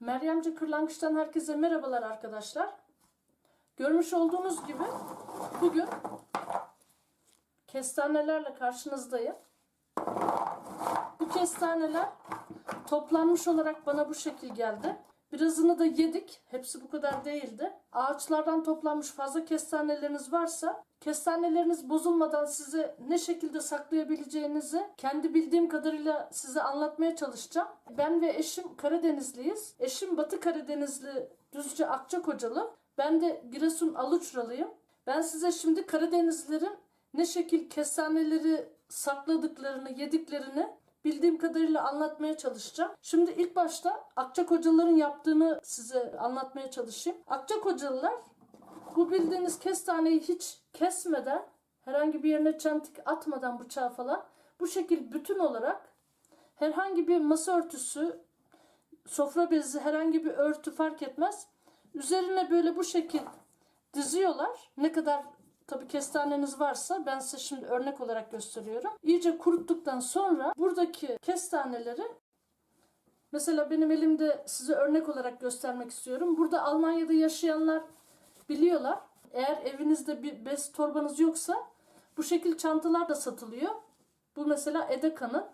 Meryemci Kırlangıç'tan herkese merhabalar arkadaşlar. Görmüş olduğunuz gibi bugün kestanelerle karşınızdayım. Bu kestaneler toplanmış olarak bana bu şekil geldi. Birazını da yedik. Hepsi bu kadar değildi. Ağaçlardan toplanmış fazla kestaneleriniz varsa kestaneleriniz bozulmadan size ne şekilde saklayabileceğinizi kendi bildiğim kadarıyla size anlatmaya çalışacağım. Ben ve eşim Karadenizliyiz. Eşim Batı Karadenizli Düzce Akçakocalı. Ben de Giresun Aluçralıyım. Ben size şimdi Karadenizlerin ne şekil kestaneleri sakladıklarını, yediklerini bildiğim kadarıyla anlatmaya çalışacağım. Şimdi ilk başta Akçakocalıların yaptığını size anlatmaya çalışayım. Akçakocalılar bu bildiğiniz kestaneyi hiç kesmeden, herhangi bir yerine çentik atmadan bıçağı falan bu şekil bütün olarak herhangi bir masa örtüsü, sofra bezi, herhangi bir örtü fark etmez. Üzerine böyle bu şekil diziyorlar. Ne kadar tabii kestaneniz varsa ben size şimdi örnek olarak gösteriyorum. İyice kuruttuktan sonra buradaki kestaneleri mesela benim elimde size örnek olarak göstermek istiyorum. Burada Almanya'da yaşayanlar biliyorlar. Eğer evinizde bir bez torbanız yoksa bu şekil çantalar da satılıyor. Bu mesela Edeka'nın.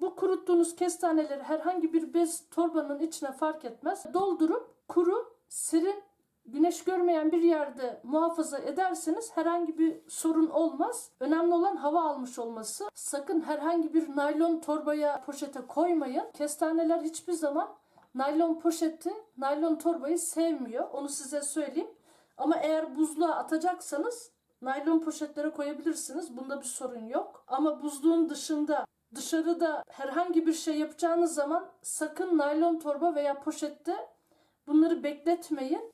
Bu kuruttuğunuz kestaneleri herhangi bir bez torbanın içine fark etmez. Doldurup kuru, serin, güneş görmeyen bir yerde muhafaza ederseniz herhangi bir sorun olmaz. Önemli olan hava almış olması. Sakın herhangi bir naylon torbaya, poşete koymayın. Kestaneler hiçbir zaman naylon poşeti, naylon torbayı sevmiyor. Onu size söyleyeyim. Ama eğer buzluğa atacaksanız naylon poşetlere koyabilirsiniz. Bunda bir sorun yok. Ama buzluğun dışında dışarıda herhangi bir şey yapacağınız zaman sakın naylon torba veya poşette bunları bekletmeyin.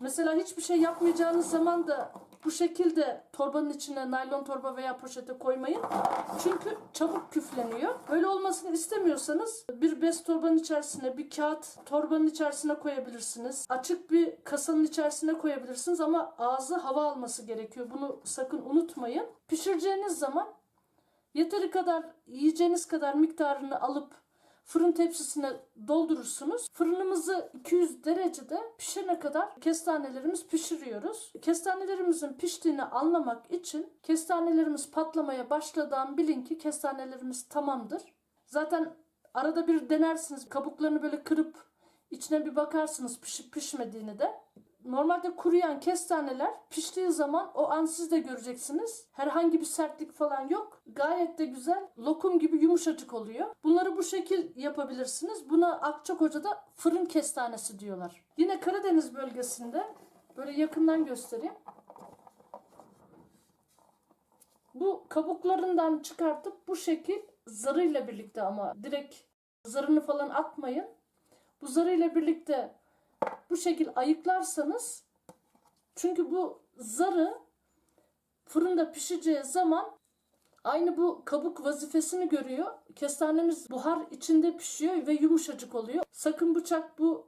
Mesela hiçbir şey yapmayacağınız zaman da bu şekilde torbanın içine naylon torba veya poşete koymayın. Çünkü çabuk küfleniyor. Böyle olmasını istemiyorsanız bir bez torbanın içerisine bir kağıt torbanın içerisine koyabilirsiniz. Açık bir kasanın içerisine koyabilirsiniz ama ağzı hava alması gerekiyor. Bunu sakın unutmayın. Pişireceğiniz zaman yeteri kadar yiyeceğiniz kadar miktarını alıp fırın tepsisine doldurursunuz. Fırınımızı 200 derecede pişene kadar kestanelerimiz pişiriyoruz. Kestanelerimizin piştiğini anlamak için kestanelerimiz patlamaya başladığında bilin ki kestanelerimiz tamamdır. Zaten arada bir denersiniz kabuklarını böyle kırıp içine bir bakarsınız pişip pişmediğini de. Normalde kuruyan kestaneler piştiği zaman o an siz de göreceksiniz. Herhangi bir sertlik falan yok. Gayet de güzel lokum gibi yumuşacık oluyor. Bunları bu şekil yapabilirsiniz. Buna Akçakoca'da fırın kestanesi diyorlar. Yine Karadeniz bölgesinde böyle yakından göstereyim. Bu kabuklarından çıkartıp bu şekil zarıyla birlikte ama direkt zarını falan atmayın. Bu zarıyla birlikte bu şekil ayıklarsanız çünkü bu zarı fırında pişeceği zaman aynı bu kabuk vazifesini görüyor. Kestanemiz buhar içinde pişiyor ve yumuşacık oluyor. Sakın bıçak bu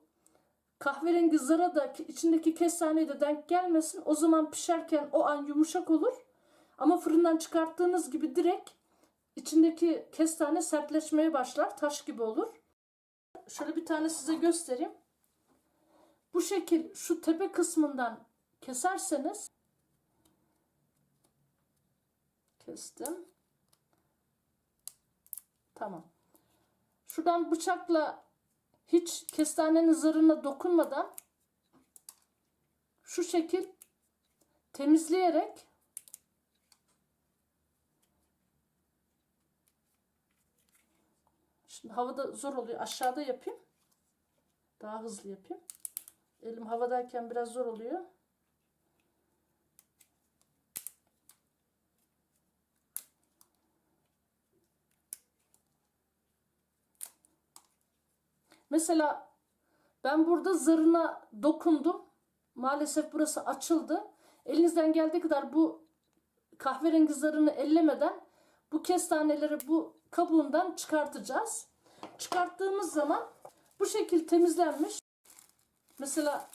kahverengi zara da içindeki kestaneye de denk gelmesin. O zaman pişerken o an yumuşak olur. Ama fırından çıkarttığınız gibi direkt içindeki kestane sertleşmeye başlar. Taş gibi olur. Şöyle bir tane size göstereyim. Bu şekil şu tepe kısmından keserseniz kestim. Tamam. Şuradan bıçakla hiç kestanenin zarına dokunmadan şu şekil temizleyerek Şimdi havada zor oluyor. Aşağıda yapayım. Daha hızlı yapayım. Elim havadayken biraz zor oluyor. Mesela ben burada zarına dokundum. Maalesef burası açıldı. Elinizden geldiği kadar bu kahverengi zarını ellemeden bu kestaneleri bu kabuğundan çıkartacağız. Çıkarttığımız zaman bu şekil temizlenmiş. Mesela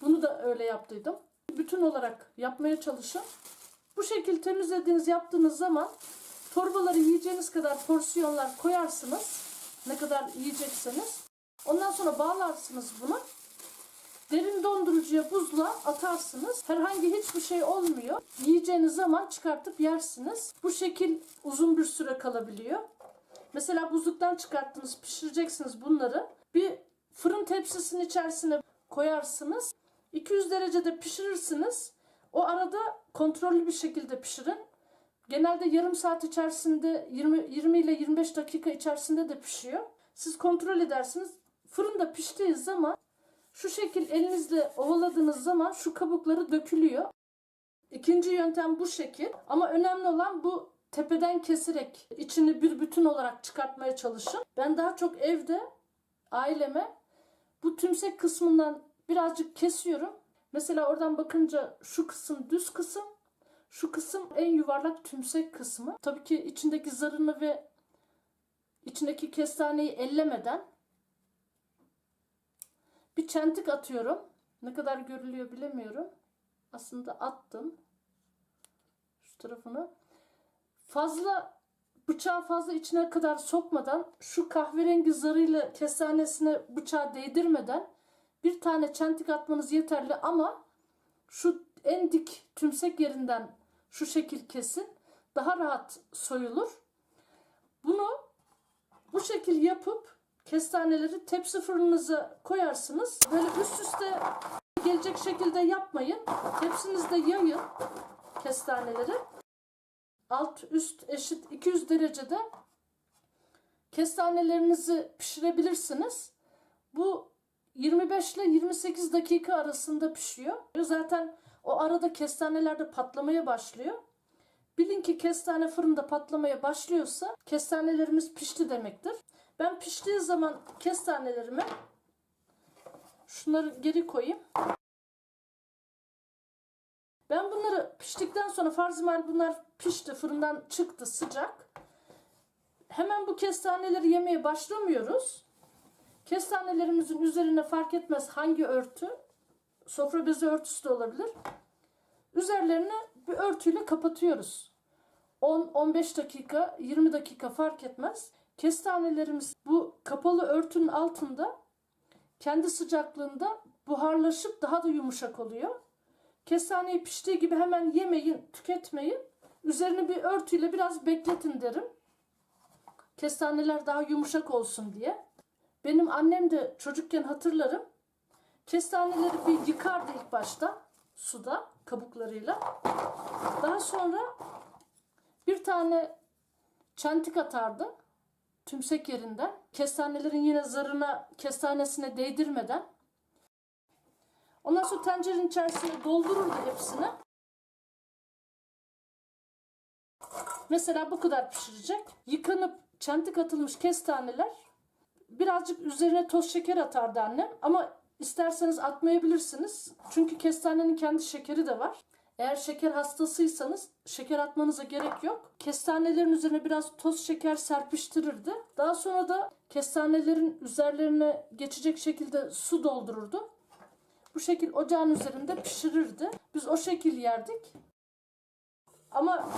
bunu da öyle yaptıydım. Bütün olarak yapmaya çalışın. Bu şekil temizlediğiniz yaptığınız zaman torbaları yiyeceğiniz kadar porsiyonlar koyarsınız. Ne kadar yiyecekseniz. Ondan sonra bağlarsınız bunu. Derin dondurucuya buzla atarsınız. Herhangi hiçbir şey olmuyor. Yiyeceğiniz zaman çıkartıp yersiniz. Bu şekil uzun bir süre kalabiliyor. Mesela buzluktan çıkarttınız, pişireceksiniz bunları. Bir fırın tepsisinin içerisine koyarsınız. 200 derecede pişirirsiniz. O arada kontrollü bir şekilde pişirin. Genelde yarım saat içerisinde 20, 20 ile 25 dakika içerisinde de pişiyor. Siz kontrol edersiniz. Fırında piştiği zaman şu şekil elinizle ovaladığınız zaman şu kabukları dökülüyor. İkinci yöntem bu şekil. Ama önemli olan bu tepeden keserek içini bir bütün olarak çıkartmaya çalışın. Ben daha çok evde aileme bu tümsek kısmından birazcık kesiyorum. Mesela oradan bakınca şu kısım düz kısım, şu kısım en yuvarlak tümsek kısmı. Tabii ki içindeki zarını ve içindeki kestaneyi ellemeden bir çentik atıyorum. Ne kadar görülüyor bilemiyorum. Aslında attım. Şu tarafını. Fazla bıçağı fazla içine kadar sokmadan şu kahverengi zarıyla kestanesine bıçağı değdirmeden bir tane çentik atmanız yeterli ama şu en dik tümsek yerinden şu şekil kesin. Daha rahat soyulur. Bunu bu şekil yapıp kestaneleri tepsi fırınınıza koyarsınız. Böyle üst üste gelecek şekilde yapmayın. Tepsinizde yayın kestaneleri. Alt üst eşit 200 derecede kestanelerinizi pişirebilirsiniz. Bu 25 ile 28 dakika arasında pişiyor. Zaten o arada kestaneler de patlamaya başlıyor. Bilin ki kestane fırında patlamaya başlıyorsa kestanelerimiz pişti demektir. Ben piştiği zaman kestanelerimi şunları geri koyayım. Ben bunları piştikten sonra farz bunlar pişti, fırından çıktı sıcak. Hemen bu kestaneleri yemeye başlamıyoruz. Kestanelerimizin üzerine fark etmez hangi örtü, sofra bezi örtüsü de olabilir. Üzerlerini bir örtüyle kapatıyoruz. 10-15 dakika, 20 dakika fark etmez. Kestanelerimiz bu kapalı örtünün altında kendi sıcaklığında buharlaşıp daha da yumuşak oluyor. Kestaneyi piştiği gibi hemen yemeyin, tüketmeyin. Üzerini bir örtüyle biraz bekletin derim. Kestaneler daha yumuşak olsun diye. Benim annem de çocukken hatırlarım. Kestaneleri bir yıkardı ilk başta suda kabuklarıyla. Daha sonra bir tane çentik atardı tümsek yerinden. Kestanelerin yine zarına, kestanesine değdirmeden. Ondan sonra tencerenin içerisine doldururdu hepsini. Mesela bu kadar pişirecek. Yıkanıp çentik atılmış kestaneler birazcık üzerine toz şeker atardı annem ama isterseniz atmayabilirsiniz. Çünkü kestanenin kendi şekeri de var. Eğer şeker hastasıysanız şeker atmanıza gerek yok. Kestanelerin üzerine biraz toz şeker serpiştirirdi. Daha sonra da kestanelerin üzerlerine geçecek şekilde su doldururdu. Bu şekil ocağın üzerinde pişirirdi. Biz o şekil yerdik. Ama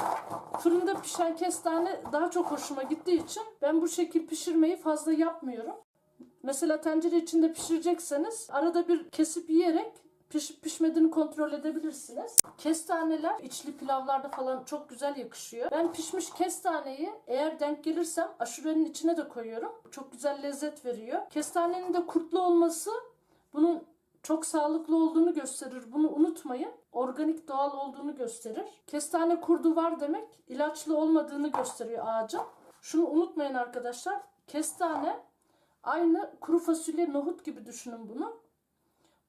fırında pişen kestane daha çok hoşuma gittiği için ben bu şekil pişirmeyi fazla yapmıyorum. Mesela tencere içinde pişirecekseniz arada bir kesip yiyerek pişip pişmediğini kontrol edebilirsiniz. Kestaneler içli pilavlarda falan çok güzel yakışıyor. Ben pişmiş kestaneyi eğer denk gelirsem aşurenin içine de koyuyorum. Çok güzel lezzet veriyor. Kestanenin de kurtlu olması bunun çok sağlıklı olduğunu gösterir. Bunu unutmayın. Organik doğal olduğunu gösterir. Kestane kurdu var demek ilaçlı olmadığını gösteriyor ağacın. Şunu unutmayın arkadaşlar. Kestane aynı kuru fasulye nohut gibi düşünün bunu.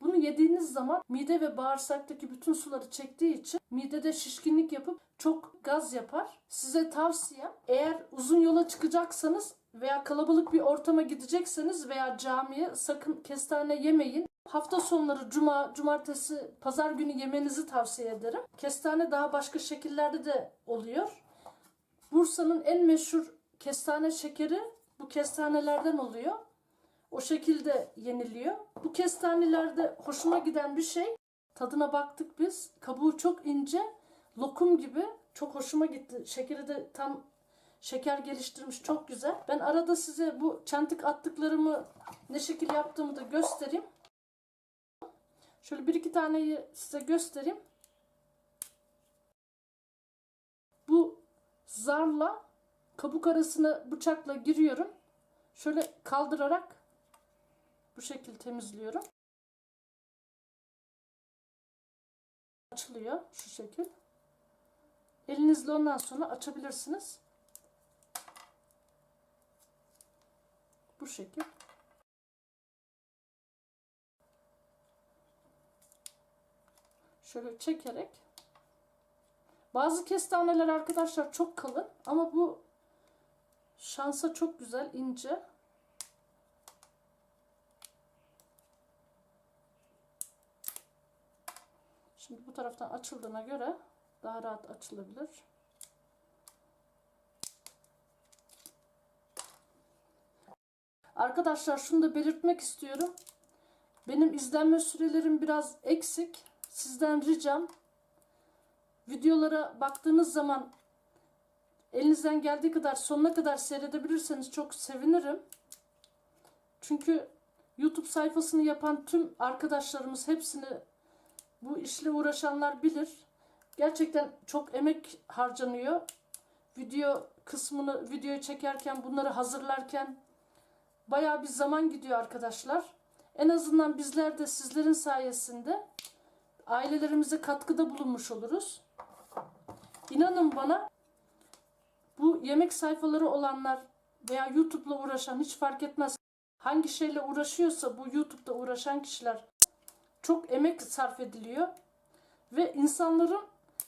Bunu yediğiniz zaman mide ve bağırsaktaki bütün suları çektiği için midede şişkinlik yapıp çok gaz yapar. Size tavsiyem eğer uzun yola çıkacaksanız veya kalabalık bir ortama gidecekseniz veya camiye sakın kestane yemeyin. Hafta sonları cuma, cumartesi, pazar günü yemenizi tavsiye ederim. Kestane daha başka şekillerde de oluyor. Bursa'nın en meşhur kestane şekeri bu kestanelerden oluyor. O şekilde yeniliyor. Bu kestanelerde hoşuma giden bir şey. Tadına baktık biz. Kabuğu çok ince. Lokum gibi. Çok hoşuma gitti. Şekeri de tam Şeker geliştirmiş çok güzel. Ben arada size bu çentik attıklarımı ne şekil yaptığımı da göstereyim. Şöyle bir iki taneyi size göstereyim. Bu zarla kabuk arasına bıçakla giriyorum. Şöyle kaldırarak bu şekil temizliyorum. Açılıyor şu şekil. Elinizle ondan sonra açabilirsiniz. Bu şekil. Şöyle çekerek. Bazı kestaneler arkadaşlar çok kalın ama bu şansa çok güzel ince. Şimdi bu taraftan açıldığına göre daha rahat açılabilir. Arkadaşlar şunu da belirtmek istiyorum. Benim izlenme sürelerim biraz eksik. Sizden ricam videolara baktığınız zaman elinizden geldiği kadar sonuna kadar seyredebilirseniz çok sevinirim. Çünkü YouTube sayfasını yapan tüm arkadaşlarımız hepsini bu işle uğraşanlar bilir. Gerçekten çok emek harcanıyor. Video kısmını videoyu çekerken bunları hazırlarken bayağı bir zaman gidiyor arkadaşlar. En azından bizler de sizlerin sayesinde ailelerimize katkıda bulunmuş oluruz. İnanın bana bu yemek sayfaları olanlar veya YouTube'la uğraşan hiç fark etmez. Hangi şeyle uğraşıyorsa bu YouTube'da uğraşan kişiler çok emek sarf ediliyor. Ve insanların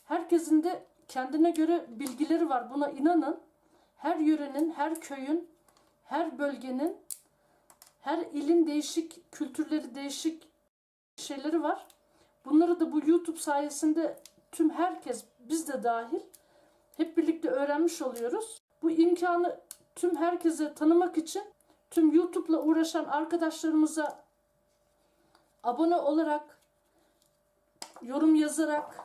herkesin de kendine göre bilgileri var. Buna inanın. Her yörenin, her köyün, her bölgenin, her ilin değişik kültürleri, değişik şeyleri var. Bunları da bu YouTube sayesinde tüm herkes, biz de dahil hep birlikte öğrenmiş oluyoruz. Bu imkanı tüm herkese tanımak için tüm YouTube'la uğraşan arkadaşlarımıza abone olarak, yorum yazarak,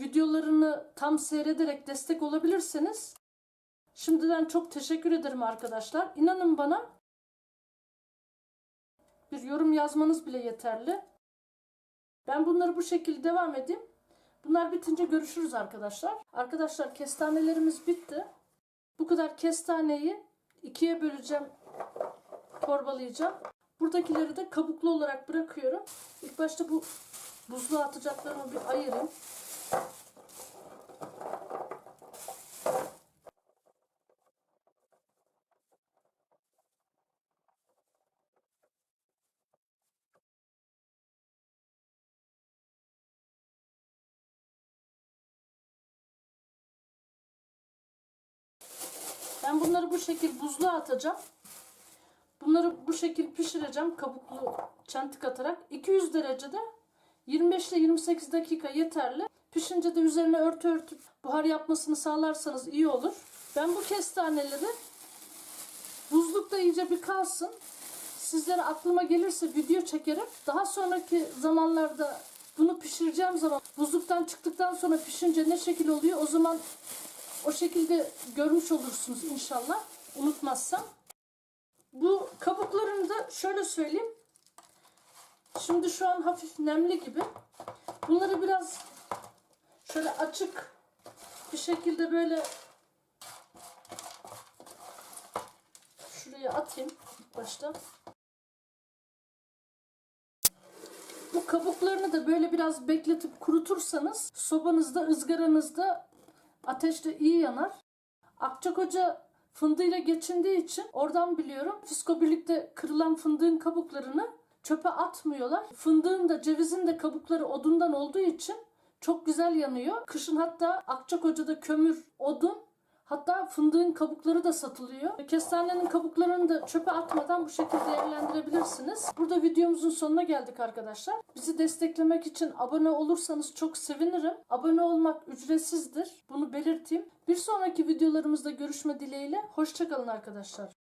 videolarını tam seyrederek destek olabilirseniz şimdiden çok teşekkür ederim arkadaşlar. İnanın bana bir yorum yazmanız bile yeterli. Ben bunları bu şekilde devam edeyim. Bunlar bitince görüşürüz arkadaşlar. Arkadaşlar kestanelerimiz bitti. Bu kadar kestaneyi ikiye böleceğim, torbalayacağım. Buradakileri de kabuklu olarak bırakıyorum. İlk başta bu buzluğa atacaklarımı bir ayırayım. Ben bunları bu şekil buzluğa atacağım. Bunları bu şekil pişireceğim kabuklu çentik atarak. 200 derecede 25 ile 28 dakika yeterli. Pişince de üzerine örtü örtüp buhar yapmasını sağlarsanız iyi olur. Ben bu kestaneleri buzlukta iyice bir kalsın. Sizlere aklıma gelirse video çekerim. Daha sonraki zamanlarda bunu pişireceğim zaman buzluktan çıktıktan sonra pişince ne şekil oluyor o zaman o şekilde görmüş olursunuz inşallah. Unutmazsam. Bu kabuklarını da şöyle söyleyeyim. Şimdi şu an hafif nemli gibi. Bunları biraz şöyle açık bir şekilde böyle şuraya atayım başta. Bu kabuklarını da böyle biraz bekletip kurutursanız sobanızda, ızgaranızda ateşte iyi yanar. Akçakoca fındığıyla geçindiği için oradan biliyorum. Fisko birlikte kırılan fındığın kabuklarını çöpe atmıyorlar. Fındığın da cevizin de kabukları odundan olduğu için çok güzel yanıyor. Kışın hatta Akçakoca'da kömür, odun Hatta fındığın kabukları da satılıyor. Kestanenin kabuklarını da çöpe atmadan bu şekilde değerlendirebilirsiniz. Burada videomuzun sonuna geldik arkadaşlar. Bizi desteklemek için abone olursanız çok sevinirim. Abone olmak ücretsizdir. Bunu belirteyim. Bir sonraki videolarımızda görüşme dileğiyle. Hoşçakalın arkadaşlar.